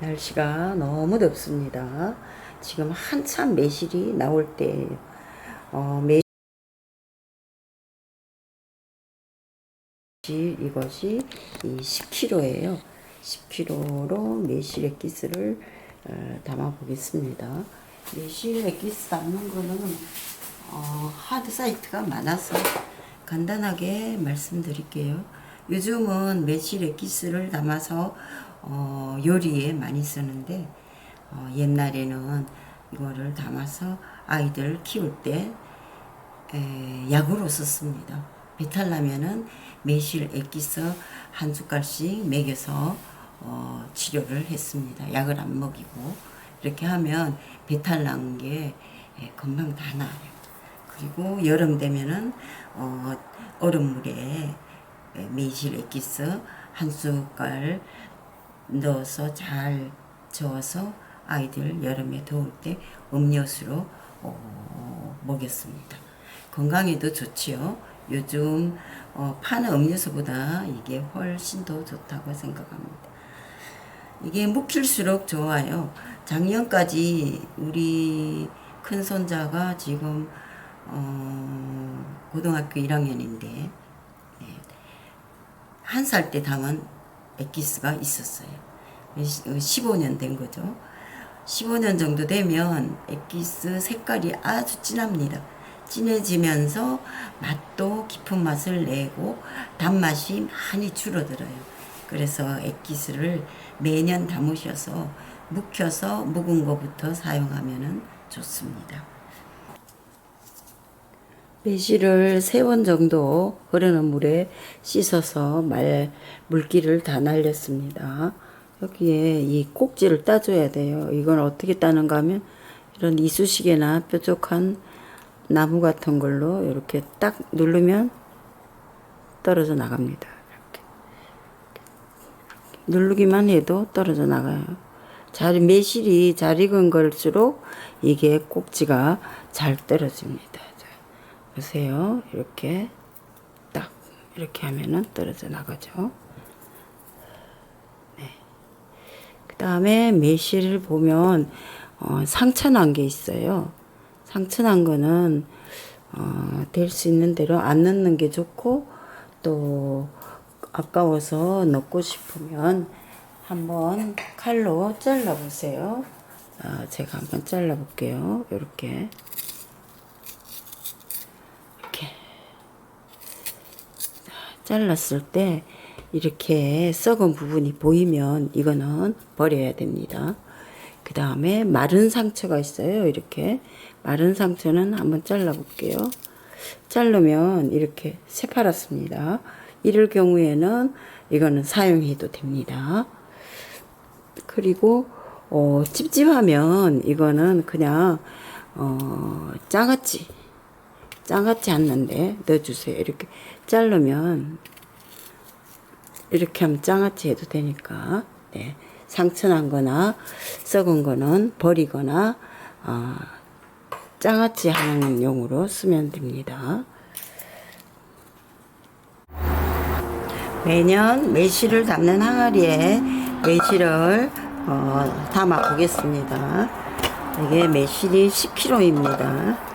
날씨가 너무 덥습니다. 지금 한참 매실이 나올 때예요. 어, 매실 이것이 이 10kg예요. 10kg로 매실 액기스를 어, 담아 보겠습니다. 매실 액기스 담는 거는 어, 하드 사이트가 많아서 간단하게 말씀드릴게요. 요즘은 매실 액기스를 담아서 어, 요리에 많이 쓰는데 어, 옛날에는 이거를 담아서 아이들 키울 때 에, 약으로 썼습니다. 배탈 나면은 매실 액기스 한 숟갈씩 먹여서 어, 치료를 했습니다. 약을 안 먹이고 이렇게 하면 배탈 난 게 금방 다 나요. 그리고 여름 되면은 어, 얼음물에 에, 매실 액기스 한 숟갈 넣어서 잘 저어서 아이들 여름에 더울 때 음료수로 어, 먹였습니다. 건강에도 좋지요. 요즘 어, 파는 음료수보다 이게 훨씬 더 좋다고 생각합니다. 이게 묵힐수록 좋아요. 작년까지 우리 큰 손자가 지금 어, 고등학교 1학년인데 한살때 담은 엑기스가 있었어요. 15년 된 거죠. 15년 정도 되면 엑기스 색깔이 아주 진합니다. 진해지면서 맛도 깊은 맛을 내고 단맛이 많이 줄어들어요. 그래서 엑기스를 매년 담으셔서 묵혀서 묵은 것부터 사용하면 좋습니다. 매실을 세 번 정도 흐르는 물에 씻어서 말 물기를 다 날렸습니다. 여기에 이 꼭지를 따줘야 돼요. 이건 어떻게 따는가 하면 이런 이쑤시개나 뾰족한 나무 같은 걸로 이렇게 딱 누르면 떨어져 나갑니다. 이렇게. 누르기만 해도 떨어져 나가요. 잘 매실이 잘 익은 걸수록 이게 꼭지가 잘 떨어집니다. 자, 보세요. 이렇게 딱 이렇게 하면은 떨어져 나가죠. 네. 그 다음에 매실을 보면 어, 상처 난 게 있어요. 상처 난 거는 어, 될 수 있는 대로 안 넣는 게 좋고 또 아까워서 넣고 싶으면 한번 칼로 잘라 보세요. 아, 제가 한번 잘라 볼게요. 이렇게 잘랐을 때 이렇게 썩은 부분이 보이면 이거는 버려야 됩니다. 그 다음에 마른 상처가 있어요. 이렇게 마른 상처는 한번 잘라 볼게요. 자르면 이렇게 새파랗습니다. 이럴 경우에는 이거는 사용해도 됩니다. 그리고 어, 찝찝하면 이거는 그냥 어, 장아찌 장아찌 않는데 넣어주세요. 이렇게 자르면 이렇게 하면 장아찌 해도 되니까 네. 상처 난 거나 썩은 거는 버리거나 어, 장아찌 하는 용으로 쓰면 됩니다. 매년 매실을 담는 항아리에 매실을 어, 담아 보겠습니다. 이게 매실이 10kg입니다.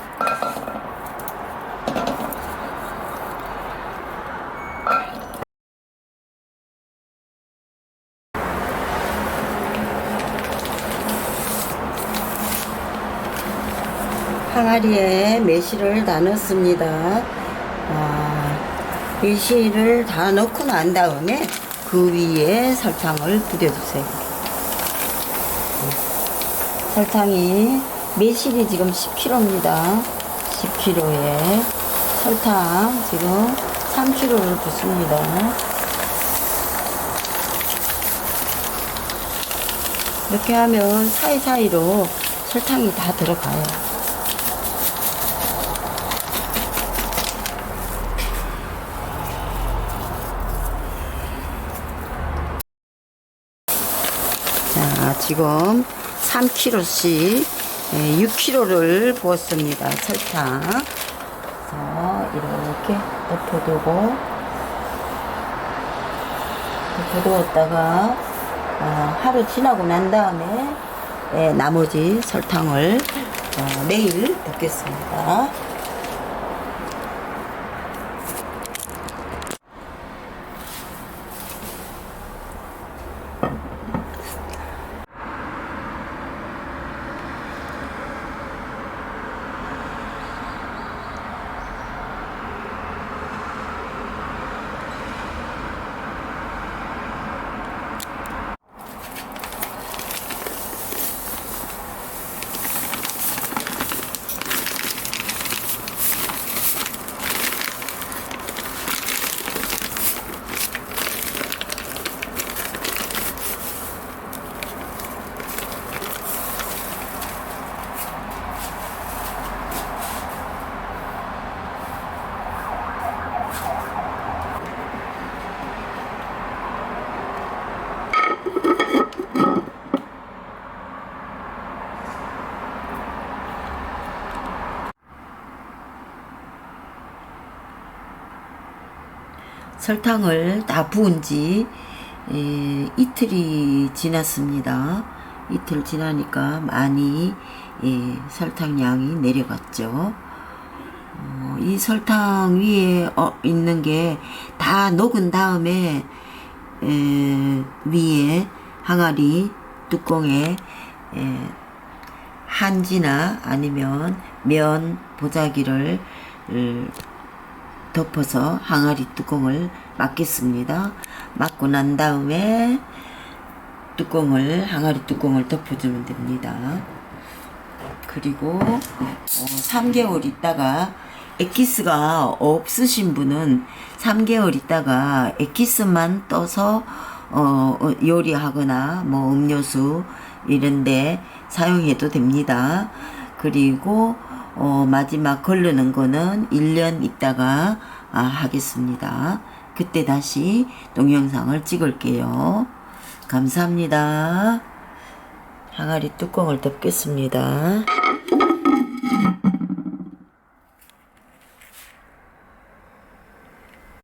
항아리에 매실을 다 넣습니다. 아, 매실을 다 넣고 난 다음에 그 위에 설탕을 뿌려주세요. 설탕이 매실이 지금 10kg입니다. 10kg에 설탕 지금 3kg를 붓습니다. 이렇게 하면 사이사이로 설탕이 다 들어가요. 자, 지금 3kg씩 6kg를 부었습니다. 설탕. 그래서 이렇게 덮어두고 덮어두었다가 어, 하루 지나고 난 다음에 예, 나머지 설탕을 어, 내일 붓겠습니다. 설탕을 다 부은 지 에, 이틀이 지났습니다. 이틀 지나니까 많이 예, 설탕 양이 내려갔죠. 어, 이 설탕 위에 어, 있는 게 다 녹은 다음에 에, 위에 항아리 뚜껑에 에, 한지나 아니면 면 보자기를 을, 덮어서 항아리 뚜껑을 막겠습니다. 막고 난 다음에 뚜껑을 항아리 뚜껑을 덮어주면 됩니다. 그리고 어, 3개월 있다가 엑기스가 없으신 분은 3개월 있다가 엑기스만 떠서 어, 어, 요리하거나 뭐 음료수 이런데 사용해도 됩니다. 그리고 어, 마지막 걸르는 거는 1년 있다가 아, 하겠습니다. 그때 다시 동영상을 찍을게요. 감사합니다. 항아리 뚜껑을 덮겠습니다.